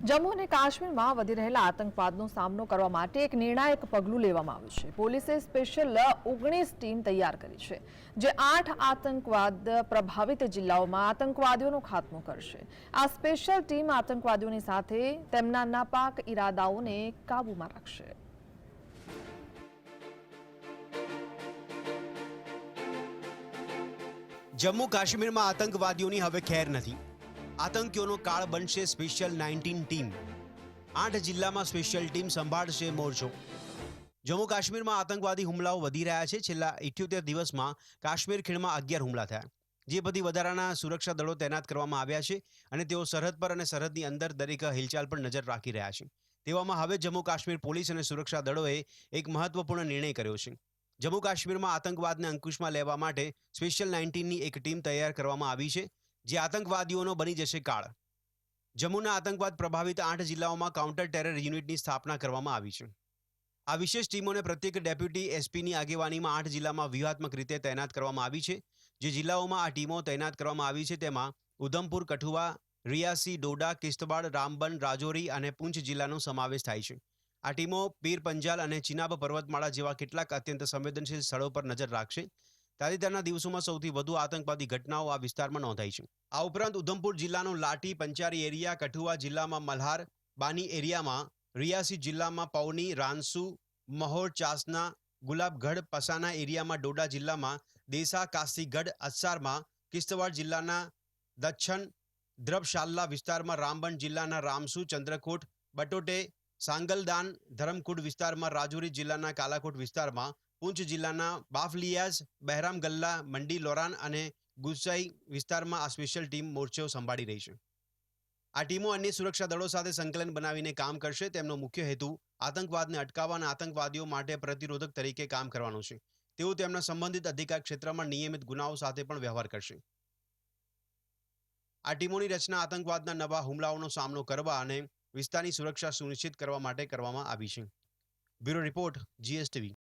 જમ્મુ અને કાશ્મીરમાં વધી રહેલા આતંકવાદનો સામનો કરવા માટે એક નિર્ણાયક પગલું લેવામાં આવ્યું છે. પોલીસે સ્પેશિયલ ઓગણીસ ટીમ તૈયાર કરી છે, જે આઠ આતંકવાદ પ્રભાવિત જિલ્લાઓમાં આતંકવાદીઓનો ખાત્મો કરશે. આ સ્પેશિયલ ટીમ આતંકવાદીઓની સાથે તેમના નાપાક ઈરાદાઓને કાબૂમાં રાખશે. જમ્મુ કાશ્મીરમાં આતંકવાદીઓની હવે ખેર નથી. આતંકીઓનો કાળ બનશે સ્પેશિયલ નાઇન્ટીન ટીમ આઠ જિલ્લામાં સ્પેશિયલ ટીમ સંભાળશે મોરચો. જમ્મુ કાશ્મીરમાં આતંકવાદી હુમલાઓ વધી રહ્યા છે. છેલ્લા ઇઠ્યોતેર દિવસમાં કાશ્મીર ખીણમાં અગિયાર હુમલા થયા. જે બધી વધારાના સુરક્ષા દળો તૈનાત કરવામાં આવ્યા છે અને તેઓ સરહદ પર અને સરહદની અંદર દરેક હિલચાલ પર નજર રાખી રહ્યા છે. તેવામાં હવે જમ્મુ કાશ્મીર પોલીસ અને સુરક્ષા દળોએ એક મહત્વપૂર્ણ નિર્ણય કર્યો છે. જમ્મુ કાશ્મીરમાં આતંકવાદને અંકુશમાં લેવા માટે સ્પેશિયલ નાઇન્ટીનની એક ટીમ તૈયાર કરવામાં આવી છે. જે આતંકવાદીઓનો બની જશે કાળ. જમ્મુના આતંકવાદ પ્રભાવિત આઠ જિલ્લાઓમાં કાઉન્ટર ટેરર યુનિટની સ્થાપના કરવામાં આવી છે. આ વિશેષ ટીમોને પ્રત્યેક ડેપ્યુટી એસપીની આગેવાનીમાં આઠ જિલ્લામાં વ્યૂહાત્મક રીતે તૈનાત કરવામાં આવી છે. જે જિલ્લાઓમાં આ ટીમો તૈનાત કરવામાં આવી છે તેમાં ઉધમપુર, કઠુઆ, રિયાસી, ડોડા કિશ્તવાડ રામબન, રાજૌરી અને પૂંછ જિલ્લાનો સમાવેશ થાય છે. આ ટીમો પીર પંજાલ અને ચિનાબ પર્વતમાળા જેવા કેટલાક અત્યંત સંવેદનશીલ સ્થળો પર નજર રાખશે. તાજેતરના દિવસોમાં સૌથી વધુ આતંકવાદી ઘટનાઓ આ વિસ્તારમાં નોંધાઈ છે. આ ઉપરાંત ઉધમપુર જિલ્લાનો લાઠી પંચારી એરિયા, કઠુઆ જિલ્લામાં મલ્હાર, બાની એરિયામાં રિયાસી જિલ્લામાં પૌની રાનસુ મહોર, ચાસના, ગુલાબગઢ, પસાના એરિયામાં ડોડા જિલ્લામાં દેસા, કાશીગઢ અસ્સારમાં કિશ્તવાડ જિલ્લાના દચ્છન દ્રબશાલ્લા વિસ્તારમાં રામબન જિલ્લાના રામસુ, ચંદ્રકોટ, બટોટે, સાંગલદાન, ધરમકુડ વિસ્તારમાં રાજુરી જિલ્લાના કાલાકોટ વિસ્તારમાં પૂંછ જિલ્લાના બાફલિયાઝ બહેરામ ગલ્લા, મંડી લોરાન અને ગુસાઈ વિસ્તારમાં આ સ્પેશિયલ ટીમ મોરચો સંભાળી રહી છે. આ ટીમો અન્ય સુરક્ષા દળો સાથે સંકલન બનાવીને કામ કરશે. તેમનો મુખ્ય હેતુ આતંકવાદને અટકાવવા અને આતંકવાદીઓ માટે પ્રતિરોધક તરીકે કામ કરવાનો છે. તેઓ તેમના સંબંધિત અધિકાર ક્ષેત્રમાં નિયમિત ગુનાઓ સાથે પણ વ્યવહાર કરશે. આ ટીમોની રચના આતંકવાદના નવા હુમલાઓનો સામનો કરવા અને વિસ્તારની સુરક્ષા સુનિશ્ચિત કરવા માટે કરવામાં આવી છે. Bureau report, GSTV.